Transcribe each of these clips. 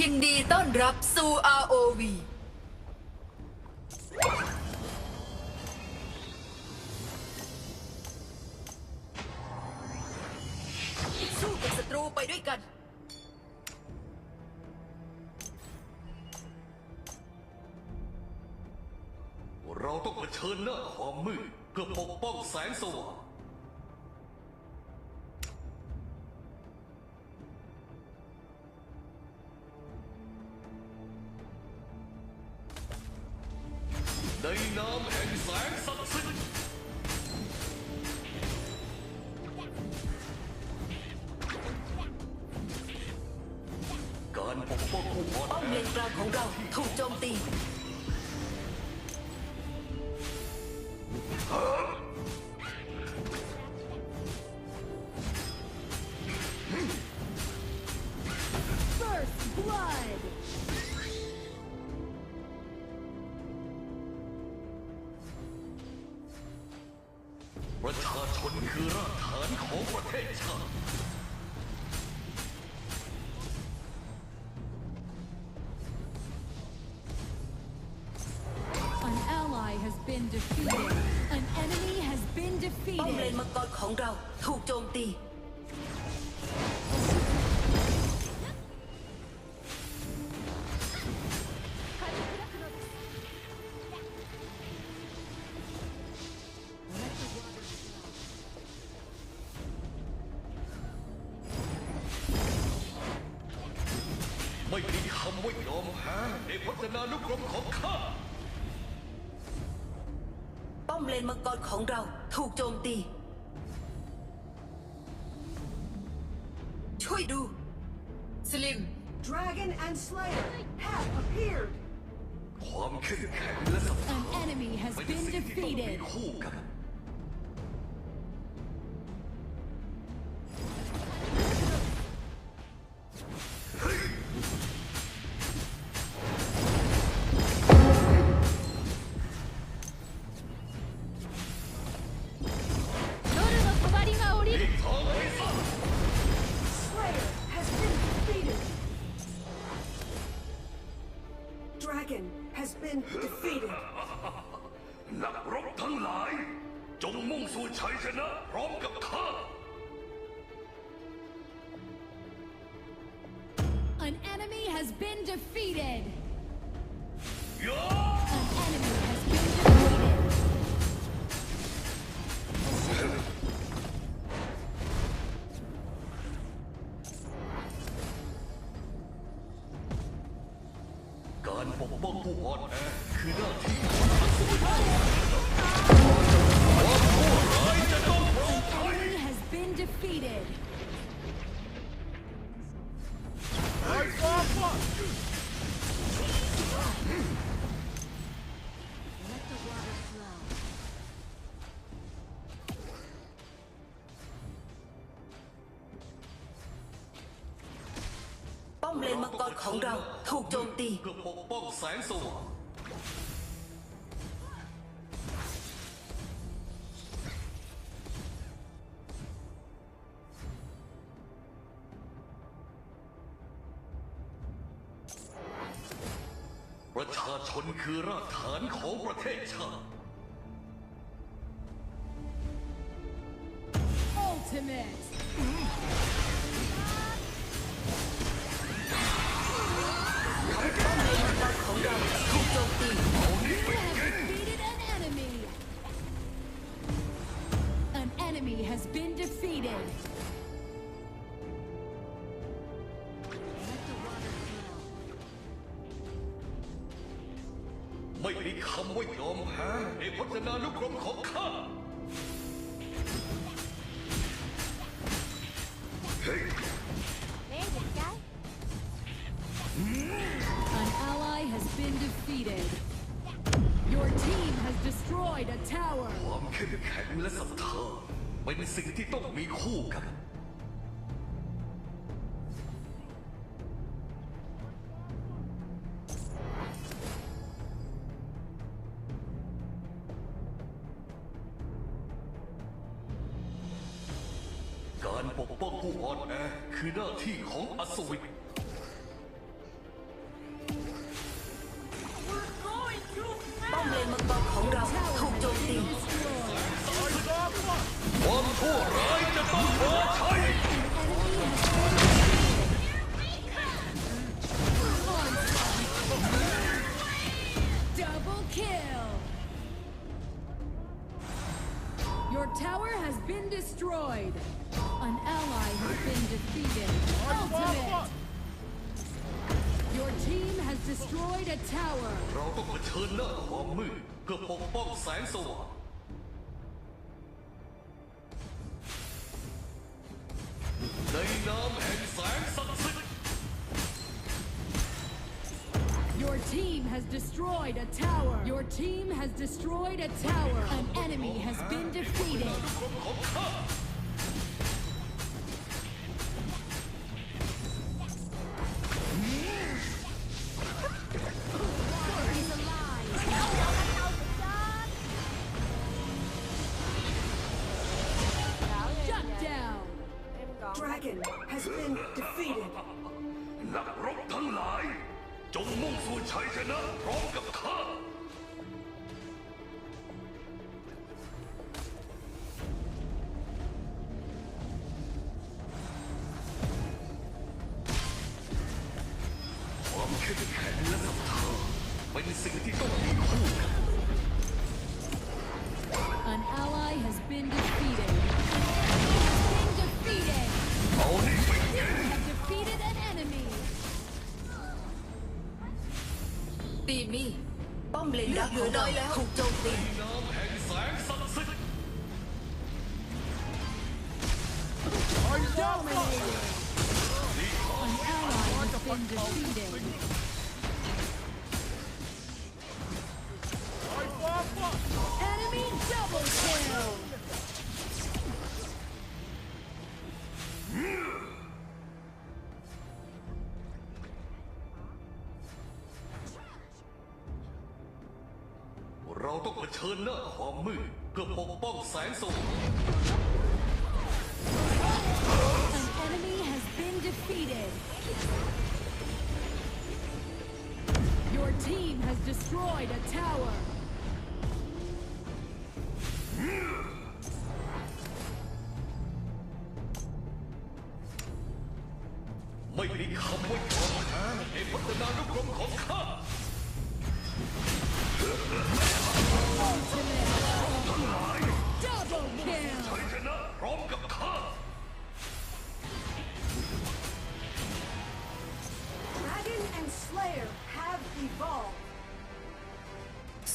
ยินดีต้อนรับสู่ ROV สู้กับศัตรูไปด้วยกัน เราต้องเผชิญหน้าความมืดเพื่อปกป้องแสงสว่าง ในนามแห่งแสงศักดิ์สิทธิ์การปกป้องผู้อ่อนป้อมแอเลนกลางของเราถูกโจมตี has been defeated. An enemy has been ป้อมเลน defeated. มังกรของเราถูกโจมตี ไม่มีคำว่ายอมแพ้ในพจนานุกรมของข้าป้ อมเลนมังกรของเราถูกโจมตี ช่วยดู สลิม Dragon and Slayer have appeared. ความเข้มแข็งและศรัทธา An enemy has เป็น been สิ่งที่ต้องมี defeated. คู่กัน has been defeated. ย ของเราถูกโจมตี เพื่อปกป้องแสงสว่างประชาชนคือรากฐานของประเทศชาติำว่ายอมแพ้ในพจนานุกรมของข้า An ally has been defeated. Your team has destroyed a tower. ความเข้มแข็งและศรัทธาเป็นสิ่งที่ต้องมีคู่กัน การปกป้องผู้อ่อนแอคือหน้าที่ของอสุวิน ป้อมเลนมังกรของเราถูกโจมตีความชั่วร้ายจะต้องมาใช้ An ally has been defeated. Ultimate. Your team has destroyed a tower. เราต้องเผชิญหน้าความมืดเพื่อปกป้องแสงสว่าง ในนามแห่งแสงศักดิ์สิทธิ์ Your team has destroyed a tower. Your team has destroyed a tower. An enemy has been defeated. ของข้า จงมุ่งสู่ชัยชนะพร้อมกับข้าความเข้มแข็งและศรัทธาเป็นสิ่งที่ต้องมีคู่กัน An ally has been defeated. Been defeated. ตีมี่ป้อมเลนดักเหลือน้อยแล้วถูกโจมตีนามแห่งแสงศักดิ์สิทธิ์ Dominated. An ally has been defeated. Enemy ต้องเผชิญหน้าความมืดเพื่อปกป้องแสงสว่าง An enemy has been defeated. Your team has destroyed a tower. ไม่มีคำว่ายอมแพ้ในพัฒนานุกรมของข้า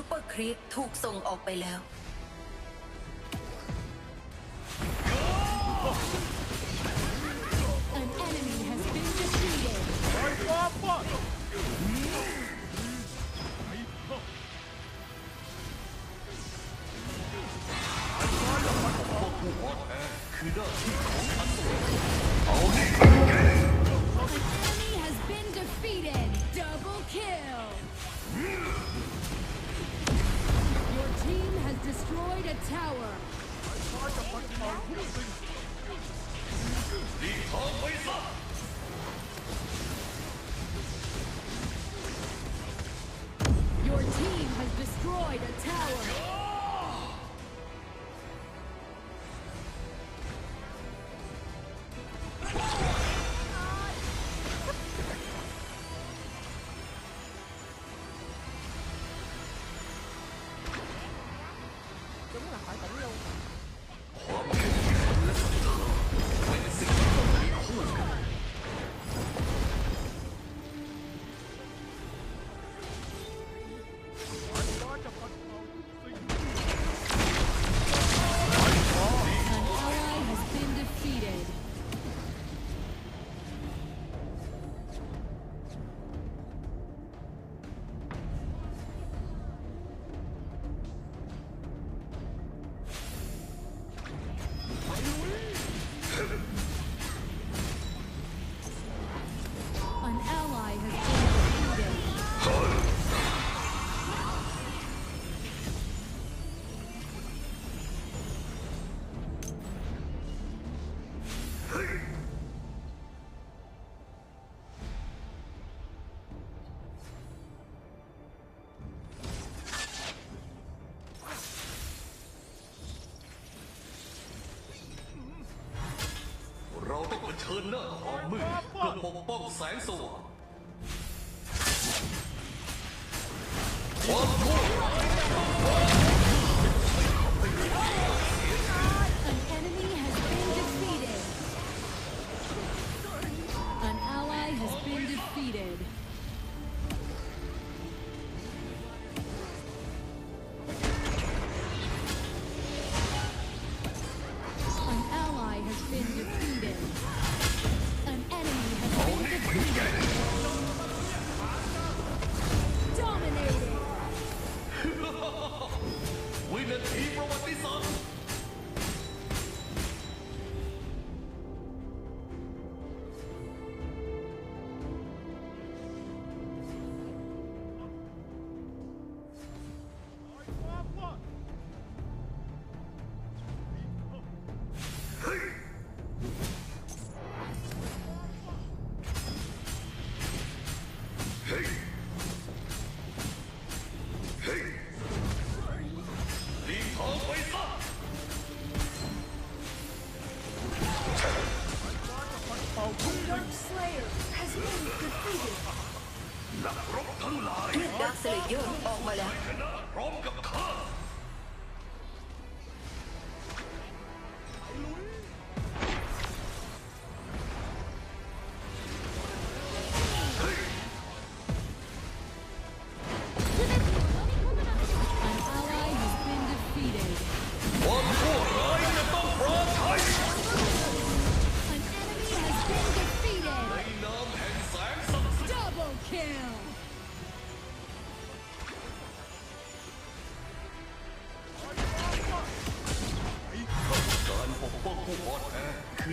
ซูเปอร์ครีปถูกส่งออกไปแล้ว An enemy has been defeated. คือหน้าที่ ชิญหน้าความมืดเพื่อปกป้องแสงสว่างความ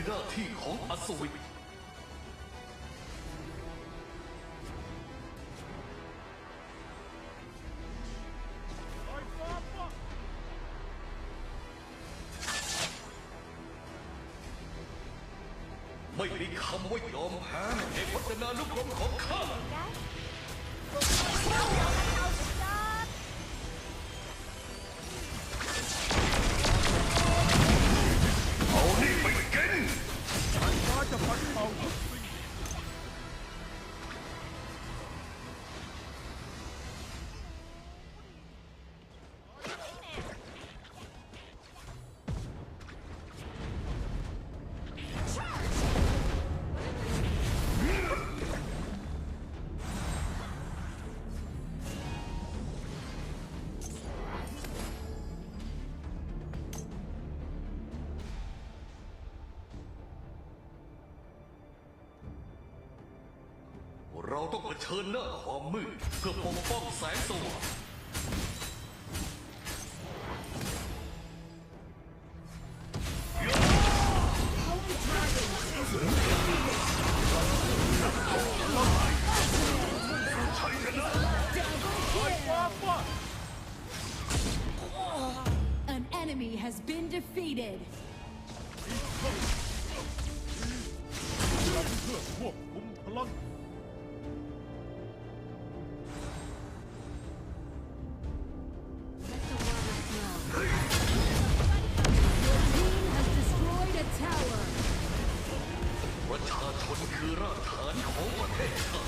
คือหน้าที่ของอัศวินไม่มีคำว่ายอมแพ้ในพจนานุกรมของข้าเอา ต้องเผชิญหน้าความมืดเพื่อปกป้องแสงสว่าง Hey,